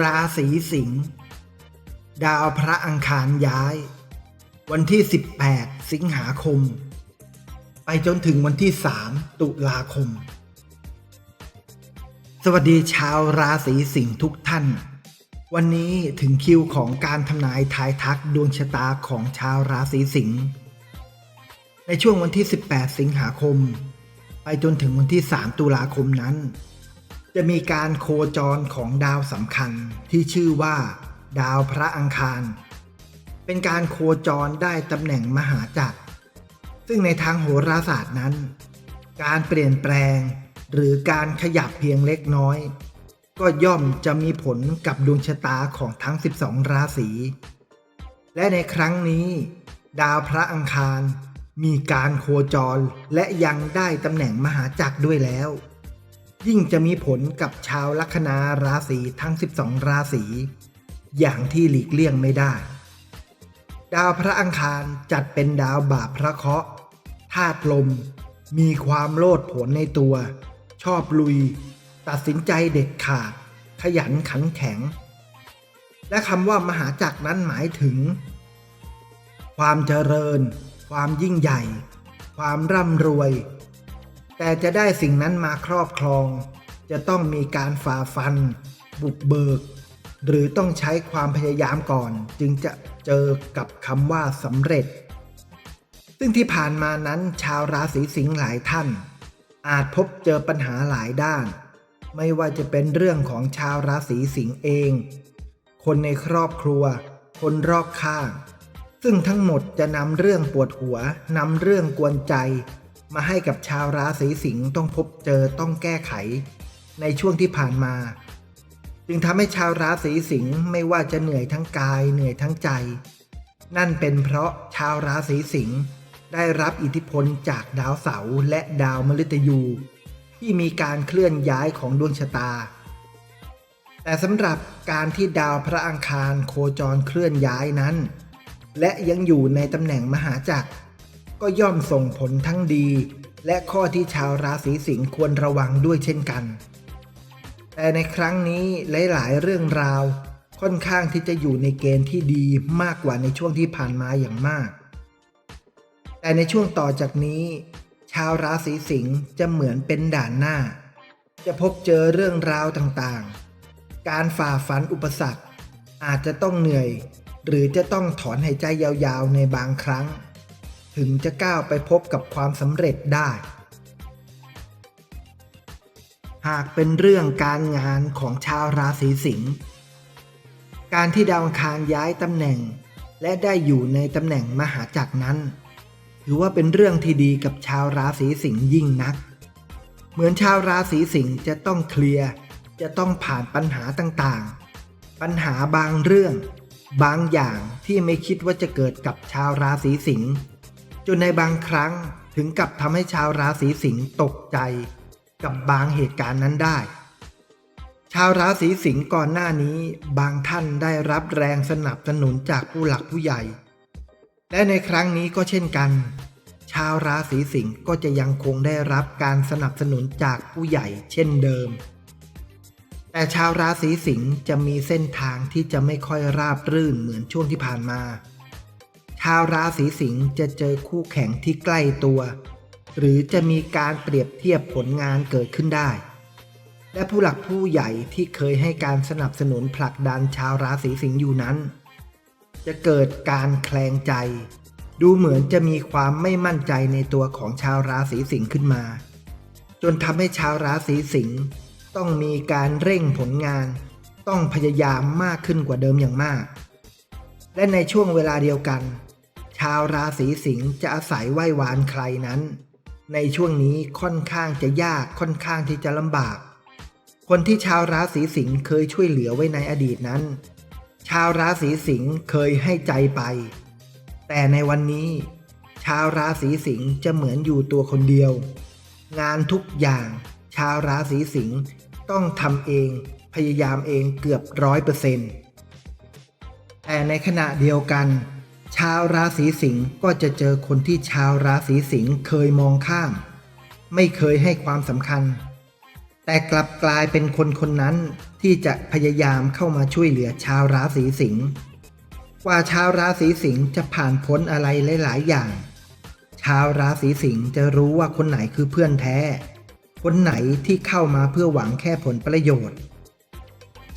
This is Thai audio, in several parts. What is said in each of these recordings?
ราศีสิงห์ดาวพระอังคารย้าย วันที่ 18 สิงหาคม ไปจนถึงวันที่ 3 ตุลาคม สวัสดีชาวราศีสิงห์ทุกท่าน วันนี้ถึงคิวของการทำนายทายทักดวงชะตาของชาวราศีสิงห์ในช่วงวันที่ 18 สิงหาคม ไปจนถึงวันที่ 3 ตุลาคมนั้น จะมีการโคจรของดาวสำคัญที่ชื่อว่า ดาวพระอังคาร เป็นการโคจรได้ตำแหน่งมหาจักร ซึ่งในทางโหราศาสตร์นั้น การเปลี่ยนแปลงหรือการขยับเพียงเล็กน้อย ก็ย่อมจะมีผลกับดวงชะตาของทั้ง 12 ราศี และในครั้งนี้ ดาวพระอังคารมีการโคจรและยังได้ตำแหน่งมหาจักรด้วยแล้ว ยิ่งจะมีผลกับชาวลัคนาราศีทั้ง 12 ราศี อย่างที่หลีกเลี่ยงไม่ได้ ดาวพระอังคารจัดเป็นดาวบาปพระเคราะห์ธาตุลม มีความโลดโผนในตัว ชอบลุย ตัดสินใจเด็ดขาด ขยันขันแข็ง และคำว่ามหาจักรนั้นหมายถึง ความเจริญ ความยิ่งใหญ่ ความร่ำรวย แต่จะได้สิ่งนั้นมาครอบครอง จะต้องมีการฝ่าฟัน บุกเบิก หรือต้องใช้ความพยายามก่อน จึงจะเจอกับคำว่าสำเร็จ ซึ่งที่ผ่านมานั้นชาวราศีสิงห์หลายท่าน อาจพบเจอปัญหาหลายด้าน ไม่ว่าจะเป็นเรื่องของชาวราศีสิงห์เอง คนในครอบครัว คนรอบข้างซึ่งทั้งหมดจะนำเรื่องปวดหัวนำเรื่องกวนใจ มาให้กับชาวราศีสิงห์ต้องพบเจอต้องแก้ไข ในช่วงที่ผ่านมา จึงทำให้ชาวราศีสิงห์ไม่ว่าจะเหนื่อยทั้งกายเหนื่อยทั้งใจ นั่นเป็นเพราะชาวราศีสิงห์ได้รับอิทธิพลจากดาวเสาร์และดาวมฤตยู ที่มีการเคลื่อนย้ายของดวงชะตา แต่สำหรับการที่ดาวพระอังคารโคจรเคลื่อนย้ายนั้น และยังอยู่ในตำแหน่งมหาจักร ก็ย่อมส่งผลทั้งดี และข้อที่ชาวราศีสิงห์ควรระวังด้วยเช่นกัน แต่ในครั้งนี้หลาย ๆ เรื่องราวค่อนข้างที่จะอยู่ในเกณฑ์ที่ดีมากกว่าในช่วงที่ผ่านมาอย่างมาก แต่ในช่วงต่อจากนี้ ชาวราศีสิงห์จะเหมือนเป็นด่านหน้า จะพบเจอเรื่องราวต่างๆ การฝ่าฟันอุปสรรค อาจจะต้องเหนื่อย หรือจะต้องถอนหายใจยาวๆในบางครั้ง ถึงจะก้าวไปพบกับความสำเร็จได้ หากเป็นเรื่องการงานของชาวราศีสิงห์การที่ดาวอังคารย้ายตำแหน่ง และได้อยู่ในตำแหน่งมหาจักรนั้น ถือว่าเป็นเรื่องที่ดีกับชาวราศีสิงห์ยิ่งนัก เหมือนชาวราศีสิงห์จะต้องเคลียร์จะต้องผ่านปัญหาต่างๆ ปัญหาบางเรื่อง บางอย่างที่ไม่คิดว่าจะเกิดกับชาวราศีสิงห์ จนในบางครั้งถึงกับทำให้ชาวราศีสิงห์ตกใจกับบางเหตุการณ์นั้นได้ ชาวราศีสิงห์ก่อนหน้านี้บางท่านได้รับแรงสนับสนุนจากผู้หลักผู้ใหญ่ และในครั้งนี้ก็เช่นกัน ชาวราศีสิงห์ก็จะยังคงได้รับการสนับสนุนจากผู้ใหญ่เช่นเดิม แต่ชาวราศีสิงห์จะมีเส้นทางที่จะไม่ค่อยราบรื่นเหมือนช่วงที่ผ่านมา ชาวราศีสิงห์จะเจอคู่แข่งที่ใกล้ตัว หรือจะมีการเปรียบเทียบผลงานเกิดขึ้นได้ และผู้หลักผู้ใหญ่ที่เคยให้การสนับสนุนผลักดันชาวราศีสิงห์อยู่นั้น จะเกิดการแคลงใจ ดูเหมือนจะมีความไม่มั่นใจในตัวของชาวราศีสิงห์ขึ้นมา จนทำให้ชาวราศีสิงห์ต้องมีการเร่งผลงาน ต้องพยายามมากขึ้นกว่าเดิมอย่างมาก และในช่วงเวลาเดียวกันาวราศีสิงห์จะอาศัยไหว้วานใครนั้น ในช่วงนี้ค่อนข้างจะยากค่อนข้างที่จะลำบาก คนที่ชาวราศีสิงห์เคยช่วยเหลือไว้ในอดีตนั้น ชาวราศีสิงห์เคยให้ใจไป แต่ในวันนี้ ชาวราศีสิงห์จะเหมือนอยู่ตัวคนเดียว งานทุกอย่าง ชาวราศีสิงห์ต้องทำเองพยายามเองเกือบร้อยเปอร์เซ็นต์แต่ในขณะเดียวกัน ชาวราศีสิงห์ก็จะเจอคนที่ชาวราศีสิงห์เคยมองข้าม ไม่เคยให้ความสำคัญ แต่กลับกลายเป็นคนคนนั้นที่จะพยายามเข้ามาช่วยเหลือชาวราศีสิงห์กว่าชาวราศีสิงห์จะผ่านพ้นอะไรหลาย ๆ อย่าง ชาวราศีสิงห์จะรู้ว่าคนไหนคือเพื่อนแท้ คนไหนที่เข้ามาเพื่อหวังแค่ผลประโยชน์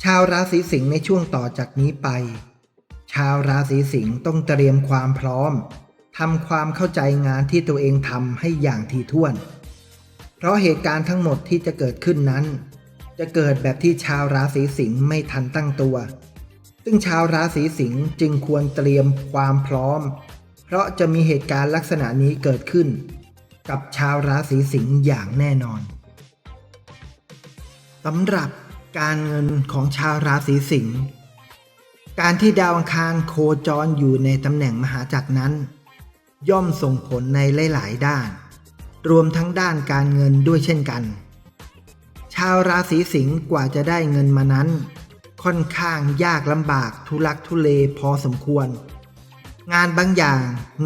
ชาวราศีสิงห์ในช่วงต่อจากนี้ไป ชาวราศีสิงห์ต้องเตรียมความพร้อมทำความเข้าใจงานที่ตัวเองทำให้อย่างถี่วน เพราะเหตุการณ์ทั้งหมดที่จะเกิดขึ้นนั้น จะเกิดแบบที่ชาวราศีสิงห์ไม่ทันตั้งตัว ซึ่งชาวราศีสิงห์จึงควรเตรียมความพร้อม เพราะจะมีเหตุการณ์ลักษณะนี้เกิดขึ้น กับชาวราศีสิงห์อย่างแน่นอนสำหรับการเงินของชาวราศีสิงห์ การที่ดาวอังคารโคจรอยู่ในตำแหน่งมหาจักรนั้น ย่อมส่งผลในหลาย ๆ ด้าน รวมทั้งด้านการเงินด้วยเช่นกัน ชาวราศีสิงห์กว่าจะได้เงินมานั้น ค่อนข้างยากลำบากทุลักทุเลพอสมควร งานบางอย่าง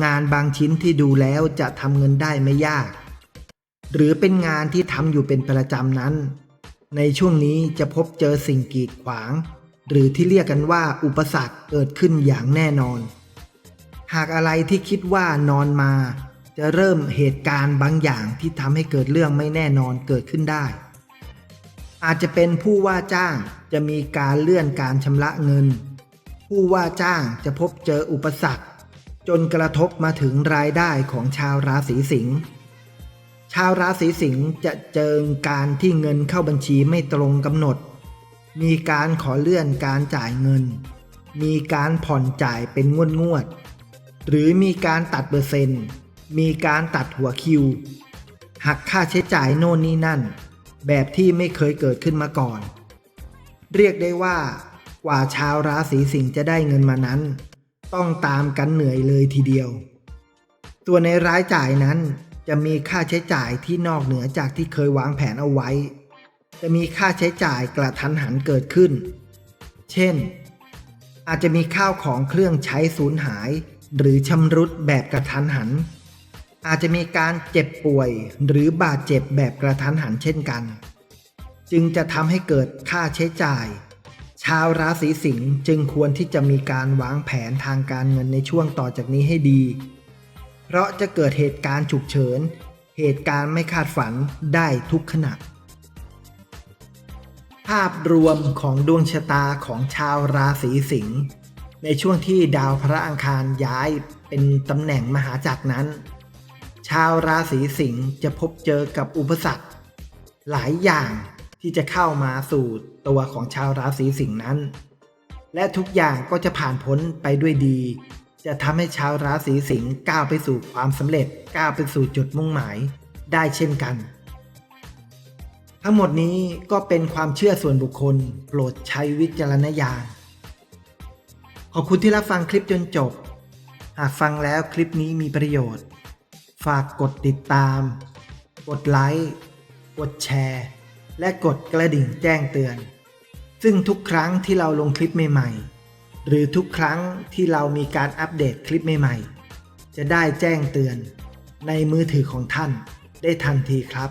งานบางชิ้นที่ดูแล้วจะทำเงินได้ไม่ยาก หรือเป็นงานที่ทำอยู่เป็นประจำนั้น ในช่วงนี้จะพบเจอสิ่งกีดขวาง หรือที่เรียกกันว่าอุปสรรคเกิดขึ้นอย่างแน่นอน หากอะไรที่คิดว่านอนมา จะเริ่มเหตุการณ์บางอย่างที่ทำให้เกิดเรื่องไม่แน่นอนเกิดขึ้นได้ อาจจะเป็นผู้ว่าจ้างจะมีการเลื่อนการชำระเงิน ผู้ว่าจ้างจะพบเจออุปสรรค จนกระทบมาถึงรายได้ของชาวราศีสิงห์ชาวราศีสิงห์จะเจอการที่เงินเข้าบัญชีไม่ตรงกำหนด มีการขอเลื่อนการจ่ายเงิน มีการผ่อนจ่ายเป็นงวดงวดๆหรือมีการตัดเปอร์เซ็นต์ มีการตัดหัวคิว หักค่าใช้จ่ายโน่นนี่นั่น แบบที่ไม่เคยเกิดขึ้นมาก่อน เรียกได้ว่ากว่าชาวราศีสิงห์จะได้เงินมานั้น ต้องตามกันเหนื่อยเลยทีเดียว ตัวในรายจ่ายนั้นจะมีค่าใช้จ่ายที่นอกเหนือจากที่เคยวางแผนเอาไว้ จะมีค่าใช้จ่ายกระทันหันเกิดขึ้น เช่น อาจจะมีข้าวของเครื่องใช้สูญหาย หรือชำรุดแบบกระทันหัน อาจจะมีการเจ็บป่วยหรือบาดเจ็บแบบกระทันหันเช่นกัน จึงจะทำให้เกิดค่าใช้จ่าย ชาวราศีสิงห์จึงควรที่จะมีการวางแผนทางการเงินในช่วงต่อจากนี้ให้ดี เพราะจะเกิดเหตุการณ์ฉุกเฉิน เหตุการณ์ไม่คาดฝันได้ทุกขณะ ภาพรวมของดวงชะตาของชาวราศีสิงห์ในช่วงที่ดาวพระอังคารย้ายเป็นตำแหน่งมหาจักรนั้น ชาวราศีสิงห์จะพบเจอกับอุปสรรค หลายอย่างที่จะเข้ามาสู่ตัวของชาวราศีสิงห์นั้น และทุกอย่างก็จะผ่านพ้นไปด้วยดี จะทำให้ชาวราศีสิงห์ก้าวไปสู่ความสำเร็จก้าวไปสู่จุดมุ่งหมายได้เช่นกัน ทั้งหมดนี้ก็เป็นความเชื่อส่วนบุคคล โปรดใช้วิจารณญาณ ขอบคุณที่รับฟังคลิปจนจบ หากฟังแล้วคลิปนี้มีประโยชน์ ฝากกดติดตาม กดไลค์ กดแชร์ และกดกระดิ่งแจ้งเตือน ซึ่งทุกครั้งที่เราลงคลิปใหม่ๆ หรือทุกครั้งที่เรามีการอัปเดตคลิปใหม่ๆ จะได้แจ้งเตือนในมือถือของท่านได้ทันทีครับ